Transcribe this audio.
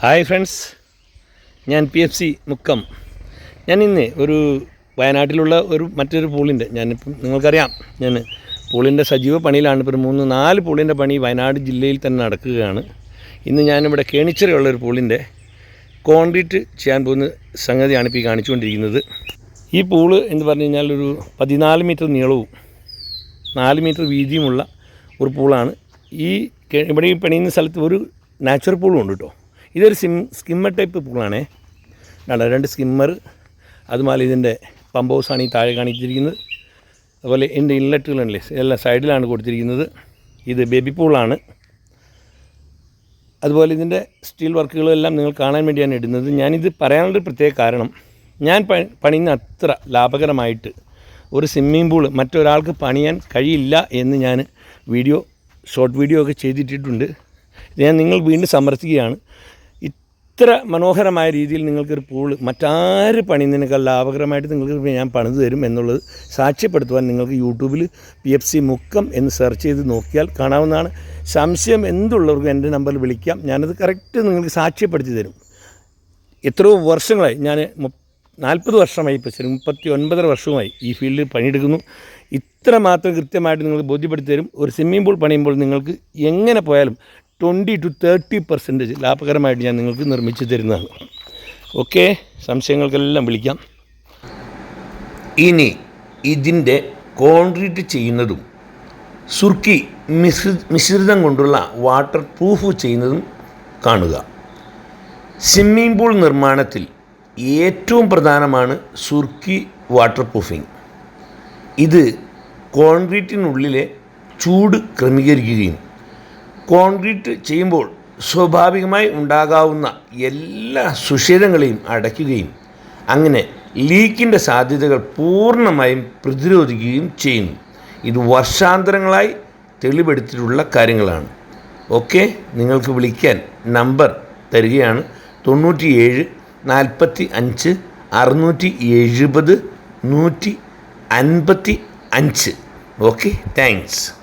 Hi friends. ഞാൻ P F C Mukkam. ഞാൻ ഇന്ന് ഒരു വയനാട്ടിലുള്ള ഒരു മറ്റൊരു പൂളിന്റെ ഞാനിപ്പം നിങ്ങൾക്കറിയാം ഞാൻ പൂളിന്റെ സജീവ പണിയിലാണ്. ഇപ്പോൾ ഒരു മൂന്ന് നാല് പൂളിന്റെ പണി വയനാട് ജില്ലയിൽ തന്നെ നടക്കുകയാണ്. ഇന്ന് ഞാനിവിടെ കേണിച്ചിറയുള്ള ഒരു പൂളിന്റെ കോൺക്രീറ്റ് ചെയ്യാൻ പോകുന്ന സംഗതിയാണ് ഇപ്പോൾ ഈ കാണിച്ചുകൊണ്ടിരിക്കുന്നത്. ഈ പൂൾ എന്ന് പറഞ്ഞു കഴിഞ്ഞാൽ ഒരു പതിനാല് മീറ്റർ നീളവും നാല് മീറ്റർ വീതിയുമുള്ള ഒരു പൂളാണ്. ഈ ഇവിടെ ഈ പണിയുന്ന സ്ഥലത്ത് ഒരു നാച്ചുറൽ പൂളും ഉണ്ട് കേട്ടോ. ഇതൊരു സിം സ്കിമ്മർ ടൈപ്പ് പൂളാണേ. കണ്ടോ രണ്ട് സ്കിമ്മർ അതുപോലെ ഇതിന്റെ പമ്പ് ഹൗസാണ് ഈ താഴെ കാണിച്ചിരിക്കുന്നത്. അതുപോലെ ഇതിന്റെ ഇൻലെറ്റുകളുണ്ടല്ലേ എല്ലാം സൈഡിലാണ് കൊടുത്തിരിക്കുന്നത്. ഇത് ബേബി പൂളാണ്. അതുപോലെ ഇതിന്റെ സ്റ്റീൽ വർക്കുകളെല്ലാം നിങ്ങൾ കാണാൻ വേണ്ടിയാണ് ഇടുന്നത്. ഞാനിത് പറയാനുള്ളൊരു പ്രത്യേക കാരണം ഞാൻ പണിയുന്ന അത്ര ലാഭകരമായിട്ട് ഒരു സ്വിമ്മിംഗ് പൂൾ മറ്റൊരാൾക്ക് പണിയാൻ കഴിയില്ല എന്ന് ഞാൻ വീഡിയോ ഷോർട്ട് വീഡിയോ ഒക്കെ ചെയ്തിട്ടിട്ടുണ്ട്. ഞാൻ നിങ്ങൾ വീണ്ടും സമർത്ഥിക്കുകയാണ് ഇത്ര മനോഹരമായ രീതിയിൽ നിങ്ങൾക്കൊരു പൂൾ മറ്റാര് പണിയുന്നതിനേക്കാൾ ലാഭകരമായിട്ട് നിങ്ങൾക്ക് ഞാൻ പണിത് തരും എന്നുള്ളത് സാക്ഷ്യപ്പെടുത്തുവാൻ നിങ്ങൾക്ക് യൂട്യൂബിൽ പി എഫ് സി മുക്കം എന്ന് സെർച്ച് ചെയ്ത് നോക്കിയാൽ കാണാവുന്നതാണ്. സംശയം എന്തുള്ളവർക്കും എന്റെ നമ്പറിൽ വിളിക്കാം. ഞാനത് കറക്റ്റ് നിങ്ങൾക്ക് സാക്ഷ്യപ്പെടുത്തി തരും. എത്രയോ വർഷങ്ങളായി. ഞാൻ നാൽപ്പത് വർഷമായി ഇപ്പോൾ ശരി മുപ്പത്തി ഒൻപതര വർഷമായി ഈ ഫീൽഡിൽ പണിയെടുക്കുന്നു. ഇത്ര മാത്രം കൃത്യമായിട്ട് നിങ്ങൾ ബോധ്യപ്പെടുത്തി തരും. ഒരു സ്വിമ്മിംഗ് പൂൾ പണിയുമ്പോൾ നിങ്ങൾക്ക് എങ്ങനെ പോയാലും ട്വന്റി ടു തേർട്ടി പെർസെന്റേജ് ലാഭകരമായിട്ട് ഞാൻ നിങ്ങൾക്ക് നിർമ്മിച്ച് തരുന്നതാണ്. ഓക്കെ സംശയങ്ങൾക്കെല്ലാം വിളിക്കാം. ഇനി ഇതിന്റെ കോൺക്രീറ്റ് ചെയ്യുന്നതും സുർക്കി മിശ്രി മിശ്രിതം കൊണ്ടുള്ള വാട്ടർ പ്രൂഫ് ചെയ്യുന്നതും കാണുക. സ്വിമ്മിംഗ് പൂൾ നിർമ്മാണത്തിൽ ഏറ്റവും പ്രധാനമാണ് സുർക്കി വാട്ടർ പ്രൂഫിംഗ് ഇത് കോൺക്രീറ്റിനുള്ളിലെ ചൂട് ക്രമീകരിക്കുകയും കോൺക്രീറ്റ് ചെയ്യുമ്പോൾ സ്വാഭാവികമായി ഉണ്ടാകാവുന്ന എല്ലാ സുഷിരങ്ങളെയും അടയ്ക്കുകയും അങ്ങനെ ലീക്കിന്റെ സാധ്യതകൾ പൂർണമായും പ്രതിരോധിക്കുകയും ചെയ്യുന്നു. ഇത് വർഷാന്തരങ്ങളായി തെളിവെടുത്തിട്ടുള്ള കാര്യങ്ങളാണ്. ഓക്കെ നിങ്ങൾക്ക് വിളിക്കാൻ നമ്പർ തരികയാണ്. തൊണ്ണൂറ്റിയേഴ് നാൽപ്പത്തി അഞ്ച് അറുന്നൂറ്റി എഴുപത് നൂറ്റി അൻപത്തി അഞ്ച് ഓക്കെ താങ്ക്സ്.